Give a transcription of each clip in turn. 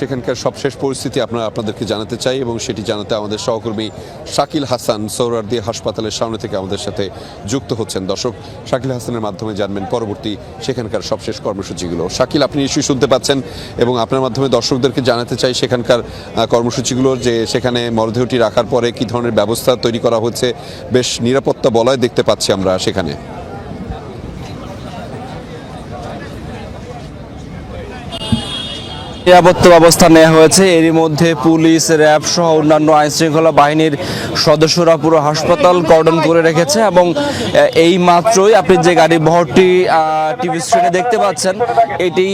সেখানকার সবশেষ পরিস্থিতি আপনারা আপনাদেরকে জানাতে চাই এবং সেটি জানাতে আমাদের সহকর্মী শাকিল হাসান সৌরার্দি হাসপাতালের সামনে থেকে আমাদের সাথে যুক্ত হচ্ছেন। দর্শক, শাকিল হাসানের মাধ্যমে জানবেন পরবর্তী সেখানকার সবশেষ কর্মসূচিগুলো। শাকিল, আপনি নিশ্চয়ই শুনতে পাচ্ছেন এবং আপনার মাধ্যমে দর্শকদেরকে জানাতে চাই সেখানকার কর্মসূচিগুলো, যে সেখানে মরদেহটি রাখার পরে কী ধরনের ব্যবস্থা তৈরি করা হচ্ছে, বেশ নিরাপত্তা বলয় দেখতে পাচ্ছি আমরা সেখানে। নিরাপত্তা ব্যবস্থা নেওয়া হয়েছে। এরই মধ্যে পুলিশ, র্যাব সহ অন্যান্য আইনশৃঙ্খলা বাহিনীর সদস্যরা পুরো হাসপাতাল কর্ডন করে রেখেছে এবং এই মাত্রই আপনি যে গাড়ি বহরটি টিভি স্ক্রিনে দেখতে পাচ্ছেন, এটি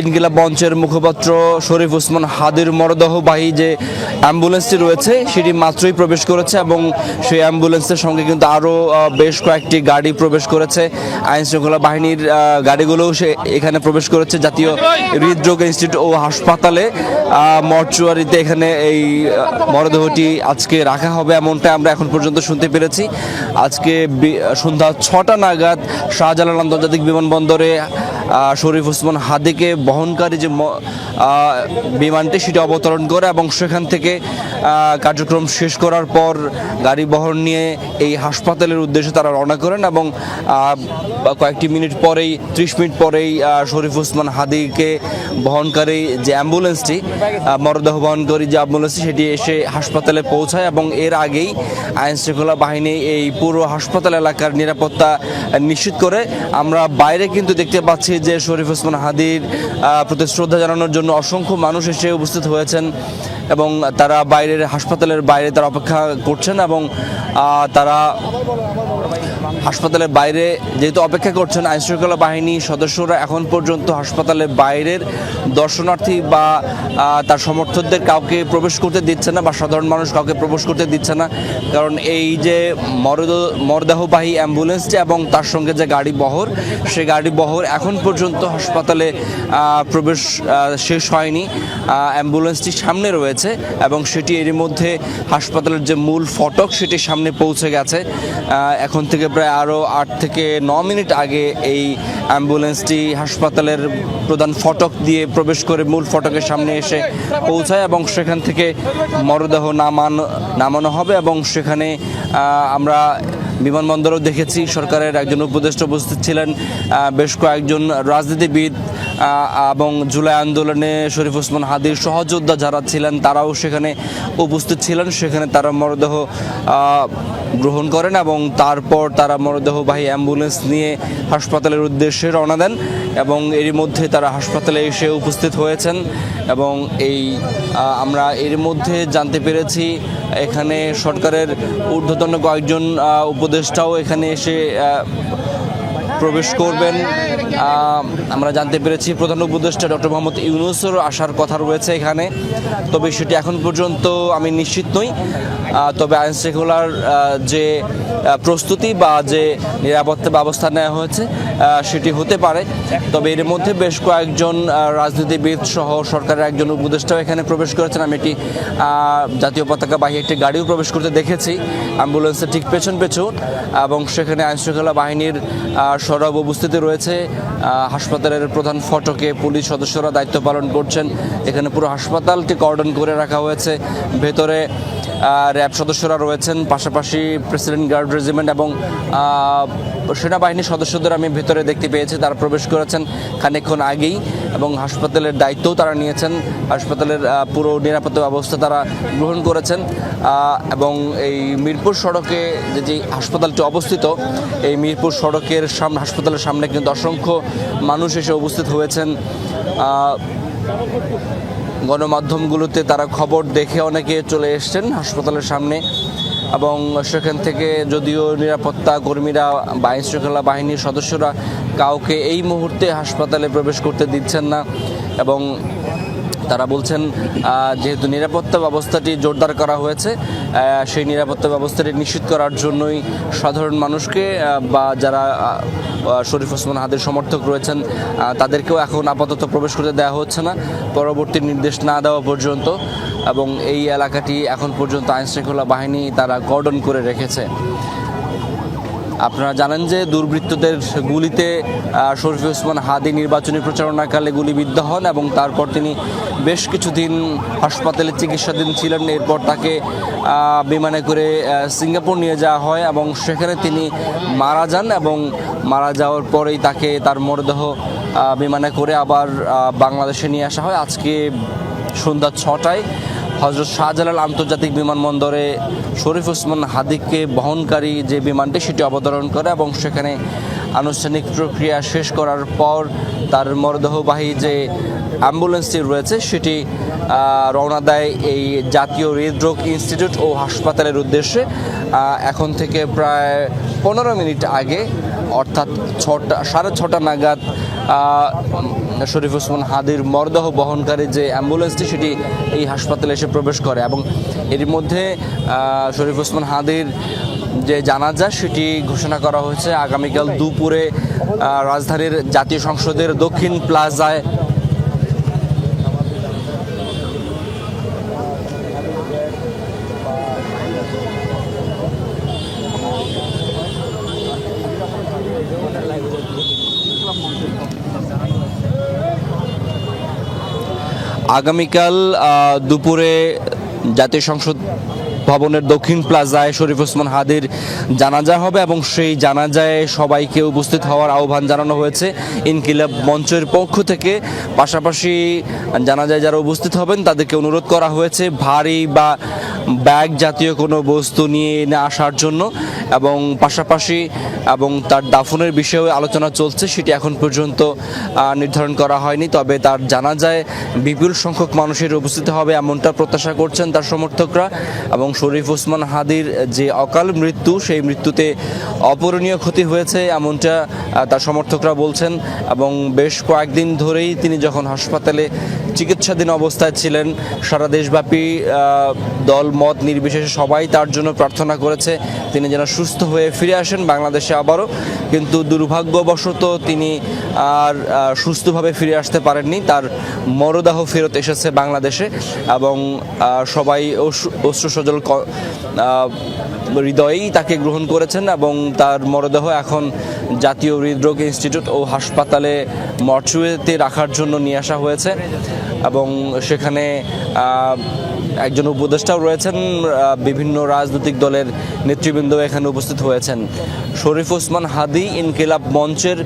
ইনকিলাব মঞ্চের মুখপাত্র শরীফ উসমান হাদির মরদেহবাহী যে অ্যাম্বুলেন্সটি রয়েছে, সেটি মাত্রই প্রবেশ করেছে এবং সেই অ্যাম্বুলেন্সের সঙ্গে কিন্তু আরও বেশ কয়েকটি গাড়ি প্রবেশ করেছে। আইন শৃঙ্খলা বাহিনীর গাড়িগুলোও সে এখানে প্রবেশ করেছে। জাতীয় হৃদরোগ ইনস্টিটিউট ও হাসপাতালে মর্চুয়ারিতে এখানে এই মরদেহটি আজকে রাখা হবে এমনটা আমরা এখন পর্যন্ত শুনতে পেরেছি। আজকে সন্ধ্যা ছটা নাগাদ শাহজালাল আন্তর্জাতিক বিমানবন্দরে শরীফ ওসমান হাদিকে বহনকারী যে বিমানটি সেটি অবতরণ করে এবং সেখান থেকে কার্যক্রম শেষ করার পর গাড়ি বহন নিয়ে এই হাসপাতালের উদ্দেশ্যে তারা রওনা করেন এবং কয়েকটি মিনিট পরেই, ত্রিশ মিনিট পরেই শরীফ ওসমান হাদিকে বহনকারী যে অ্যাম্বুলেন্সটি মরদেহ বহনকারী যে অ্যাম্বুলেন্সটি সেটি এসে হাসপাতালে পৌঁছায় এবং এর আগেই আইন শৃঙ্খলা বাহিনী এই পুরো হাসপাতাল এলাকার নিরাপত্তা নিশ্চিত করে। আমরা বাইরে কিন্তু দেখতে পাচ্ছি যে শরীফ ওসমান হাদির প্রতি শ্রদ্ধা জানানোর জন্য অসংখ্য মানুষ এসে উপস্থিত হয়েছেন এবং তারা বাইরের হাসপাতালের বাইরে তারা অপেক্ষা করছেন এবং তারা হাসপাতালের বাইরে যেহেতু অপেক্ষা করছেন, আইনশৃঙ্খলা বাহিনী সদস্যরা এখন পর্যন্ত হাসপাতালের বাইরের দর্শনার্থী বা তার সমর্থকদের কাউকে প্রবেশ করতে দিচ্ছে না বা সাধারণ মানুষ কাউকে প্রবেশ করতে দিচ্ছে না। কারণ এই যে মরদ, মরদেহবাহী অ্যাম্বুলেন্সটি এবং তার সঙ্গে যে গাড়ি বহর সে গাড়ি বহর এখন পর্যন্ত হাসপাতালে প্রবেশ শেষ হয়নি। অ্যাম্বুলেন্সটি সামনে রয়েছে এবং সেটি এরই মধ্যে হাসপাতালের যে মূল ফটক সেটি সামনে পৌঁছে গেছে। এখন থেকে প্রায় আরও আট থেকে ন মিনিট আগে এই অ্যাম্বুলেন্সটি হাসপাতালের প্রধান ফটক দিয়ে প্রবেশ করে মূল ফটকের সামনে এসে পৌঁছায় এবং সেখান থেকে মরদেহ নামানো নামানো হবে এবং সেখানে আমরা বিমানবন্দরও দেখেছি। সরকারের একজন উপদেষ্টা উপস্থিত ছিলেন। বেশ কয়েকজন রাজনীতিবিদ এবং জুলাই আন্দোলনে শরীফ ওসমান হাদির সহযোদ্ধা যারা ছিলেন, তারাও সেখানে উপস্থিত ছিলেন। সেখানে তারা মরদেহ গ্রহণ করেন এবং তারপর তারা মরদেহবাহী অ্যাম্বুলেন্স নিয়ে হাসপাতালের উদ্দেশ্যে রওনা দেন এবং এরই মধ্যে তারা হাসপাতালে এসে উপস্থিত হয়েছেন এবং এই আমরা এর মধ্যে জানতে পেরেছি, এখানে সরকারের ঊর্ধ্বতন কয়েকজন উপদেষ্টাও এখানে এসে প্রবেশ করবেন। আমরা জানতে পেরেছি প্রধান উপদেষ্টা ডক্টর মোহাম্মদ ইউনুসেরও আসার কথা রয়েছে এখানে। তবে সেটি এখন পর্যন্ত আমি নিশ্চিত নই। তবে আইন শৃঙ্খলার যে প্রস্তুতি বা যে নিরাপত্তা ব্যবস্থা নেওয়া হয়েছে সেটি হতে পারে। তবে এর মধ্যে বেশ কয়েকজন রাজনীতিবিদ সহ সরকারের একজন উপদেষ্টাও এখানে প্রবেশ করেছেন। আমি আহ, জাতীয় পতাকা বাহী একটি গাড়িও প্রবেশ করতে দেখেছি। অ্যাম্বুলেন্সের ঠিক পেছন পেছন এবং সেখানে আইনশৃঙ্খলা বাহিনীর সরব উপস্থিতি রয়েছে। হাসপাতালের প্রধান ফটকে পুলিশ সদস্যরা দায়িত্ব পালন করছেন। এখানে পুরো হাসপাতালটি কর্ডন করে রাখা হয়েছে। ভেতরে র্যাব সদস্যরা রয়েছেন, পাশাপাশি প্রেসিডেন্ট গার্ড রেজিমেন্ট এবং সেনাবাহিনীর সদস্যদের আমি ভেতরে দেখতে পেয়েছি, তারা প্রবেশ করেছেন খানিকক্ষণ আগেই এবং হাসপাতালের দায়িত্বও তারা নিয়েছেন, হাসপাতালের পুরো নিরাপত্তা ব্যবস্থা তারা গ্রহণ করেছেন এবং এই মিরপুর সড়কে যে যে হাসপাতালটি অবস্থিত, এই মিরপুর সড়কের সামনে হাসপাতালের সামনে কিন্তু অসংখ্য মানুষ এসে উপস্থিত হয়েছেন গণমাধ্যমগুলোতে তারা খবর দেখে অনেকে চলে এসছেন হাসপাতালের সামনে এবং সেখান থেকে যদিও নিরাপত্তা কর্মীরা বা আইন শৃঙ্খলা বাহিনীর সদস্যরা কাউকে এই মুহূর্তে হাসপাতালে প্রবেশ করতে দিচ্ছেন না এবং তারা বলছেন যেহেতু নিরাপত্তা ব্যবস্থাটি জোরদার করা হয়েছে সেই নিরাপত্তা ব্যবস্থাটি নিশ্চিত করার জন্যই সাধারণ মানুষকে বা যারা শরীফ ওসমান হাদের সমর্থক রয়েছেন তাদেরকেও এখন আপাতত প্রবেশ করতে দেওয়া হচ্ছে না। পরবর্তী নির্দেশ না দেওয়া পর্যন্ত, এবং এই এলাকাটি এখন পর্যন্ত আইনশৃঙ্খলা বাহিনী তারা গর্ডন করে রেখেছে। আপনারা জানেন যে দুর্বৃত্তদের গুলিতে শরীফ ওসমান হাদি নির্বাচনী প্রচারণাকালে গুলিবিদ্ধ হন এবং তারপর তিনি বেশ কিছুদিন হাসপাতালে চিকিৎসাধীন ছিলেন। এরপর তাকে বিমানে করে সিঙ্গাপুর নিয়ে যাওয়া হয় এবং সেখানে তিনি মারা যান এবং মারা যাওয়ার পরেই তাকে তার মরদেহ বিমানে করে আবার বাংলাদেশে নিয়ে আসা হয়। আজকে সন্ধ্যা ছটায় হজরত শাহজালাল আন্তর্জাতিক বিমানবন্দরে শরীফ ওসমান হাদিককে বহনকারী যে বিমানটি সেটি অবতরণ করে এবং সেখানে আনুষ্ঠানিক প্রক্রিয়া শেষ করার পর তার মরদেহবাহী যে অ্যাম্বুলেন্সটি রয়েছে সেটি রওনা দেয় এই জাতীয় হৃদরোগ ইনস্টিটিউট ও হাসপাতালের উদ্দেশ্যে। এখন থেকে প্রায় পনেরো মিনিট আগে, অর্থাৎ ছটা, সাড়ে ছটা নাগাদ শরীফ ওসমান হাদির মরদেহ বহনকারী যে অ্যাম্বুলেন্সটি সেটি এই হাসপাতালে এসে প্রবেশ করে এবং এর মধ্যে শরীফ ওসমান হাদির যে জানাজা, সেটি ঘোষণা করা হয়েছে। আগামীকাল দুপুরে রাজধানীর জাতীয় সংসদের দক্ষিণ প্লাজায় আগামীকাল দুপুরে জাতীয় সংসদ ভবনের দক্ষিণ প্লাজায় শরীফ ওসমান হাদির জানাজা হবে এবং সেই জানাজায় সবাইকে উপস্থিত হওয়ার আহ্বান জানানো হয়েছে ইনকিলাব মঞ্চের পক্ষ থেকে। পাশাপাশি জানাজায় যারা উপস্থিত হবেন, তাদেরকে অনুরোধ করা হয়েছে, ভারী বা ব্যাগ জাতীয় কোনো বস্তু নিয়ে আসার জন্য। এবং পাশাপাশি এবং তার দাফনের বিষয়েও আলোচনা চলছে, সেটি এখন পর্যন্ত নির্ধারণ করা হয়নি। তবে তার জানা যায়, বিপুল সংখ্যক মানুষের উপস্থিত হবে এমনটা প্রত্যাশা করছেন তার সমর্থকরা এবং শরীফ ওসমান হাদির যে অকাল মৃত্যু, সেই মৃত্যুতে অপূরণীয় ক্ষতি হয়েছে এমনটা তার সমর্থকরা বলছেন এবং বেশ কয়েকদিন ধরেই তিনি যখন হাসপাতালে চিকিৎসাধীন অবস্থায় ছিলেন, সারা দেশব্যাপী দল মত নির্বিশেষে সবাই তার জন্য প্রার্থনা করেছে। তিনি যেন সুস্থ হয়ে ফিরে আসেন বাংলাদেশে আবারও। কিন্তু দুর্ভাগ্যবশত তিনি আর সুস্থভাবে ফিরে আসতে পারেননি। তার মরদাহ ফেরত এসেছে বাংলাদেশে এবং সবাই অশ্রু- ক- হৃদয়েই তাকে গ্রহণ করেছেন এবং তার মরদেহ এখন জাতীয় হৃদরোগ ইনস্টিটিউট ও হাসপাতালে মর্চুয়েতে রাখার জন্য নিয়ে আসা হয়েছে এবং সেখানে একজন উপদেষ্টাও রয়েছেন বিভিন্ন রাজনৈতিক দলের নেতৃবৃন্দ এখানে উপস্থিত হয়েছেন। শরীফ ওসমান হাদি ইনকিলাব মঞ্চের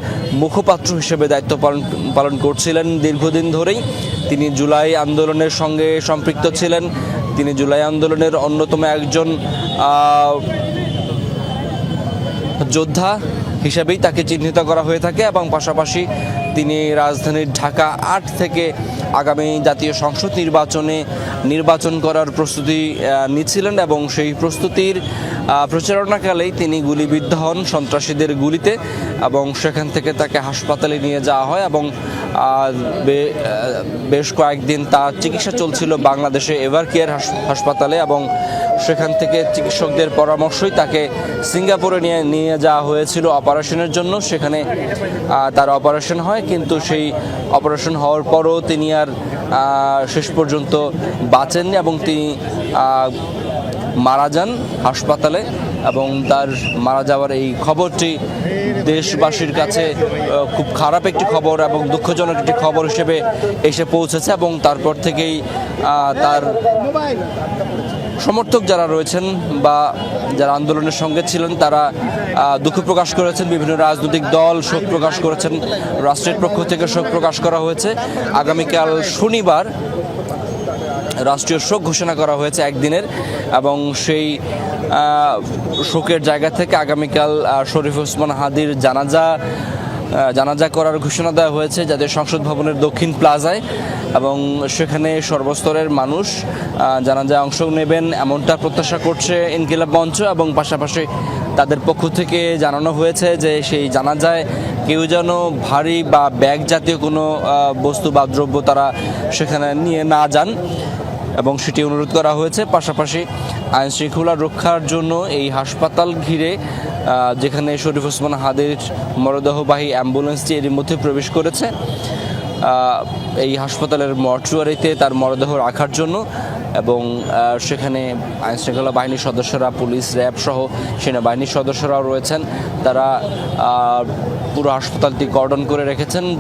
মুখপাত্র হিসেবে দায়িত্ব পালন পালন করছিলেন দীর্ঘদিন ধরেই। তিনি জুলাই আন্দোলনের সঙ্গে সম্পৃক্ত ছিলেন। তিনি জুলাই আন্দোলনের অন্যতম একজন যোদ্ধা হিসাবেই তাকে চিহ্নিত করা হয়ে থাকে এবং পাশাপাশি তিনি রাজধানীর ঢাকা আট থেকে আগামী জাতীয় সংসদ নির্বাচনে নির্বাচন করার প্রস্তুতি নিচ্ছিলেন এবং সেই প্রস্তুতির প্রচারণাকালেই তিনি গুলিবিদ্ধ হন সন্ত্রাসীদের গুলিতে। এবং সেখান থেকে তাকে হাসপাতালে নিয়ে যাওয়া হয় এবং বেশ কয়েকদিন তার চিকিৎসা চলছিল বাংলাদেশে এভার কেয়ার হাসপাতালে এবং সেখান থেকে চিকিৎসকদের পরামর্শই তাকে সিঙ্গাপুরে নিয়ে নিয়ে যাওয়া হয়েছিল অপারেশনের জন্য। সেখানে তার অপারেশন হয় কিন্তু সেই অপারেশন হওয়ার পরও তিনি আর শেষ পর্যন্ত বাঁচেননি এবং তিনি মারা যান হাসপাতালে। এবং তার মারা যাওয়ার এই খবরটি দেশবাসীর কাছে খুব খারাপ একটি খবর এবং দুঃখজনক একটি খবর হিসেবে এসে পৌঁছেছে এবং তারপর থেকেই তার সমর্থক যারা রয়েছেন বা যারা আন্দোলনের সঙ্গে ছিলেন তারা দুঃখ প্রকাশ করেছেন। বিভিন্ন রাজনৈতিক দল শোক প্রকাশ করেছেন। রাষ্ট্রের পক্ষ থেকে শোক প্রকাশ করা হয়েছে। আগামীকাল শনিবার রাষ্ট্রীয় শোক ঘোষণা করা হয়েছে একদিনের এবং সেই শোকের জায়গা থেকে আগামীকাল শরীফ ওসমান হাদির জানাজা জানাজা করার ঘোষণা দেওয়া হয়েছে যাদের সংসদ ভবনের দক্ষিণ প্লাজায় এবং সেখানে সর্বস্তরের মানুষ জানাজায় অংশ নেবেন এমনটা প্রত্যাশা করছে ইনকিলাব মঞ্চ এবং পাশাপাশি তাদের পক্ষ থেকে জানানো হয়েছে যে সেই জানাজায় কেউ যেন ভারী বা ব্যাগ জাতীয় কোনো বস্তু বা দ্রব্য তারা সেখানে নিয়ে না যান। এবং সেটি অনুরোধ করা হয়েছে। পাশাপাশি আইন শৃঙ্খলা রক্ষার জন্য এই হাসপাতাল ঘিরে যেখানে শরীফ ওসমান হাদের মরদেহবাহী অ্যাম্বুলেন্সটি এর মধ্যে প্রবেশ করেছে এই হাসপাতালের মর্চুয়ারিতে তার মরদেহ রাখার জন্য এবং সেখানে আইনশৃঙ্খলা বাহিনীর সদস্যরা, পুলিশ, র্যাব সহ সেনাবাহিনীর সদস্যরাও রয়েছেন। তারা পুরো হাসপাতালটি কর্ডন করে রেখেছেন।